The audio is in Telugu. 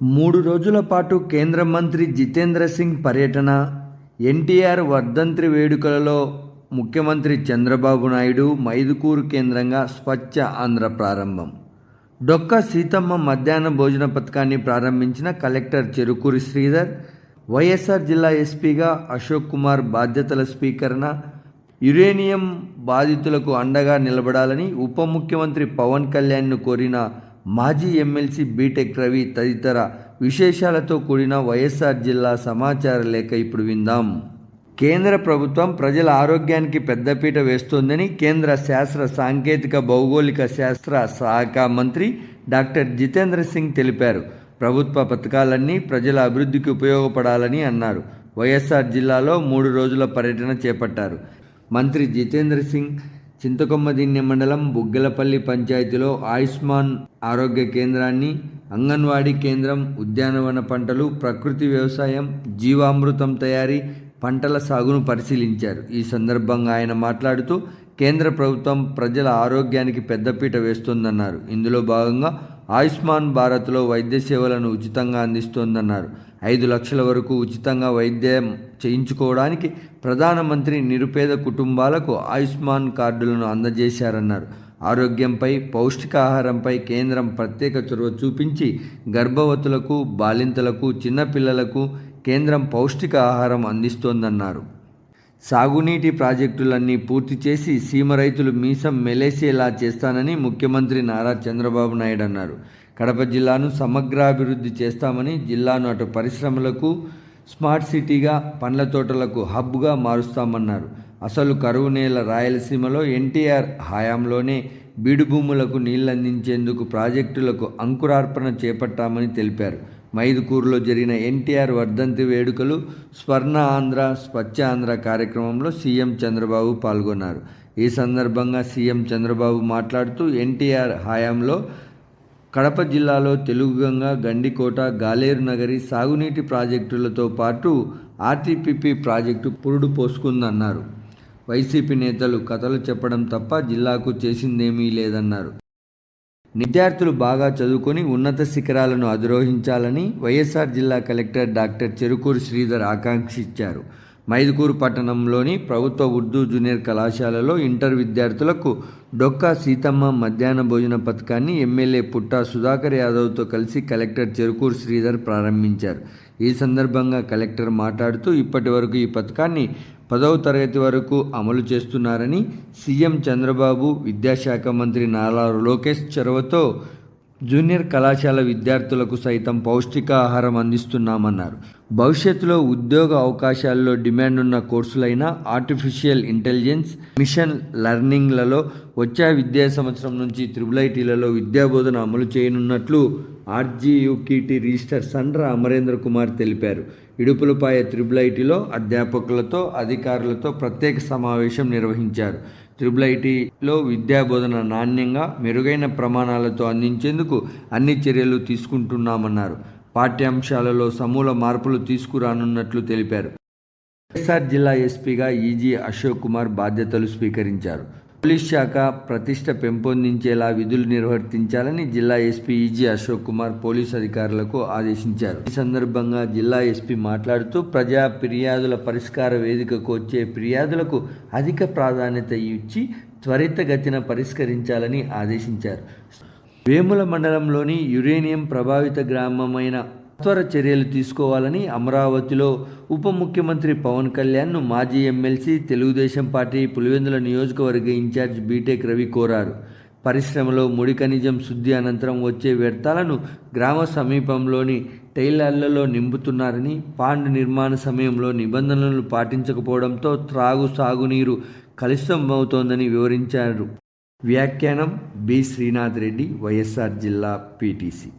మూడు రోజుల పాటు కేంద్ర మంత్రి జితేంద్ర సింగ్ పర్యటన ఎన్టీఆర్ వర్ధంతి వేడుకలలో ముఖ్యమంత్రి చంద్రబాబు నాయుడు మైదుకూరు కేంద్రంగా స్వచ్ఛ ఆంధ్ర ప్రారంభం. డొక్క సీతమ్మ మధ్యాహ్న భోజన పథకాన్ని ప్రారంభించిన కలెక్టర్ చెరుకూరి శ్రీధర్ వైఎస్ఆర్ జిల్లా ఎస్పీగా అశోక్ కుమార్ బాధ్యతల స్వీకరణ యురేనియం బాధితులకు అండగా నిలబడాలని ఉప ముఖ్యమంత్రి పవన్ కళ్యాణ్ను కోరిన మాజీ ఎమ్మెల్సీ బీటెక్ రవి తదితర విశేషాలతో కూడిన వైఎస్ఆర్ జిల్లా సమాచార లేఖ ఇప్పుడు విందాం. కేంద్ర ప్రభుత్వం ప్రజల ఆరోగ్యానికి పెద్దపీట వేస్తోందని కేంద్ర శాస్త్ర సాంకేతిక భౌగోళిక శాస్త్ర శాఖ మంత్రి డాక్టర్ జితేంద్ర సింగ్ తెలిపారు. ప్రభుత్వ పథకాలన్నీ ప్రజల అభివృద్ధికి ఉపయోగపడాలని అన్నారు. వైఎస్ఆర్ జిల్లాలో మూడు రోజుల పర్యటన చేపట్టారు. మంత్రి జితేంద్ర సింగ్ చింతకొమ్మదిన్నె మండలం బుగ్గలపల్లి పంచాయతీలో ఆయుష్మాన్ ఆరోగ్య కేంద్రాన్ని అంగన్వాడీ కేంద్రం ఉద్యానవన పంటలు ప్రకృతి వ్యవసాయం జీవామృతం తయారీ పంటల సాగును పరిశీలించారు. ఈ సందర్భంగా ఆయన మాట్లాడుతూ కేంద్ర ప్రభుత్వం ప్రజల ఆరోగ్యానికి పెద్దపీట వేస్తోందన్నారు. ఇందులో భాగంగా ఆయుష్మాన్ భారత్లో వైద్య సేవలను ఉచితంగా అందిస్తోందన్నారు. ఐదు లక్షల వరకు ఉచితంగా వైద్యం చేయించుకోవడానికి ప్రధానమంత్రి నిరుపేద కుటుంబాలకు ఆయుష్మాన్ కార్డులను అందజేశారన్నారు. ఆరోగ్యంపై పౌష్టికాహారంపై కేంద్రం ప్రత్యేక చొరవ చూపించి గర్భవతులకు బాలింతలకు చిన్నపిల్లలకు కేంద్రం పౌష్టికాహారం అందిస్తోందన్నారు. సాగునీటి ప్రాజెక్టులన్నీ పూర్తి చేసి సీమ రైతులు మీసం మెలేసేలా చేస్తానని ముఖ్యమంత్రి నారా చంద్రబాబు నాయుడు అన్నారు. కడప జిల్లాను సమగ్రాభివృద్ధి చేస్తామని జిల్లాను అటు పరిశ్రమలకు స్మార్ట్ సిటీగా పండ్ల తోటలకు హబ్గా మారుస్తామన్నారు. అసలు కరువు నేల రాయలసీమలో ఎన్టీఆర్ హయాంలోనే బీడు భూములకు నీళ్ళందించేందుకు ప్రాజెక్టులకు అంకురార్పణ చేపట్టామని తెలిపారు. మైదుకూరులో జరిగిన ఎన్టీఆర్ వర్ధంతి వేడుకలు స్వర్ణ ఆంధ్ర స్వచ్ఛ ఆంధ్ర కార్యక్రమంలో సీఎం చంద్రబాబు పాల్గొన్నారు. ఈ సందర్భంగా సీఎం చంద్రబాబు మాట్లాడుతూ ఎన్టీఆర్ హయాంలో కడప జిల్లాలో తెలుగుగంగ గండికోట గాలేరు నగరి సాగునీటి ప్రాజెక్టులతో పాటు ఆర్టీపీపీ ప్రాజెక్టు పురుడు పోసుకుందన్నారు. వైసీపీ నేతలు కథలు చెప్పడం తప్ప జిల్లాకు చేసిందేమీ లేదన్నారు. విద్యార్థులు బాగా చదువుకొని ఉన్నత శిఖరాలను అధిరోహించాలని వైఎస్ఆర్ జిల్లా కలెక్టర్ డాక్టర్ చెరుకూరు శ్రీధర్ ఆకాంక్షించారు మైదుకూరు పట్టణంలోని ప్రభుత్వ ఉర్దూ జూనియర్ కళాశాలలో ఇంటర్ విద్యార్థులకు డొక్కా సీతమ్మ మధ్యాహ్న భోజన పథకాన్ని ఎమ్మెల్యే పుట్టా సుధాకర్ యాదవ్తో కలిసి కలెక్టర్ చెరుకూరు శ్రీధర్ ప్రారంభించారు. ఈ సందర్భంగా కలెక్టర్ మాట్లాడుతూ ఇప్పటి వరకు ఈ పథకాన్ని పదవ తరగతి వరకు అమలు చేస్తున్నారని సీఎం చంద్రబాబు విద్యాశాఖ మంత్రి నారా లోకేష్ చొరవతో జూనియర్ కళాశాల విద్యార్థులకు సైతం పౌష్టికాహారం అందిస్తున్నామన్నారు. భవిష్యత్తులో ఉద్యోగ అవకాశాల్లో డిమాండ్ ఉన్న కోర్సులైన ఆర్టిఫిషియల్ ఇంటెలిజెన్స్ మిషన్ లెర్నింగ్లలో వచ్చే విద్యా సంవత్సరం నుంచి త్రిబుల్ ఐటీలలో విద్యాబోధన అమలు చేయనున్నట్లు ఆర్జీయుకిటి రిజిస్టర్ సండ్ర అమరేంద్ర కుమార్ తెలిపారు. ఇడుపులపాయ త్రిబుల్ ఐటీలో అధ్యాపకులతో అధికారులతో ప్రత్యేక సమావేశం నిర్వహించారు. త్రిబుల్ ఐటీలో విద్యాబోధన నాణ్యంగా మెరుగైన ప్రమాణాలతో అందించేందుకు అన్ని చర్యలు తీసుకుంటున్నామన్నారు. పాఠ్యాంశాలలో సమూల మార్పులు తీసుకురానున్నట్లు తెలిపారు. వైఎస్ఆర్ జిల్లా ఎస్పీగా ఈజీ అశోక్ కుమార్ బాధ్యతలు స్వీకరించారు. పోలీస్ శాఖ ప్రతిష్ట పెంపొందించేలా విధులు నిర్వర్తించాలని జిల్లా SP E G Ashok Kumar police అధికారులకు ఆదేశించారు. ఈ సందర్భంగా జిల్లా ఎస్పీ మాట్లాడుతూ ప్రజా ఫిర్యాదుల పరిష్కార వేదికకు వచ్చే ఫిర్యాదులకు అధిక ప్రాధాన్యత ఇచ్చి త్వరితగతిన పరిష్కరించాలని ఆదేశించారు. వేముల మండలంలోని యురేనియం ప్రభావిత గ్రామమైన త్వర చర్యలు తీసుకోవాలని అమరావతిలో ఉప ముఖ్యమంత్రి పవన్ కళ్యాణ్ను మాజీ ఎమ్మెల్సీ తెలుగుదేశం పార్టీ పులివెందుల నియోజకవర్గ ఇన్ఛార్జ్ బీటెక్ రవి కోరారు. పరిశ్రమలో ముడి ఖనిజం శుద్ధి అనంతరం వచ్చే వ్యర్థాలను గ్రామ సమీపంలోని టైలర్లలో నింపుతున్నారని పాండ్ నిర్మాణ సమయంలో నిబంధనలు పాటించకపోవడంతో త్రాగు సాగునీరు కలుషితమవుతోందని వివరించారు. వ్యాఖ్యానం బి. శ్రీనాథ్ రెడ్డి వైఎస్ఆర్ జిల్లా పీటీసీ.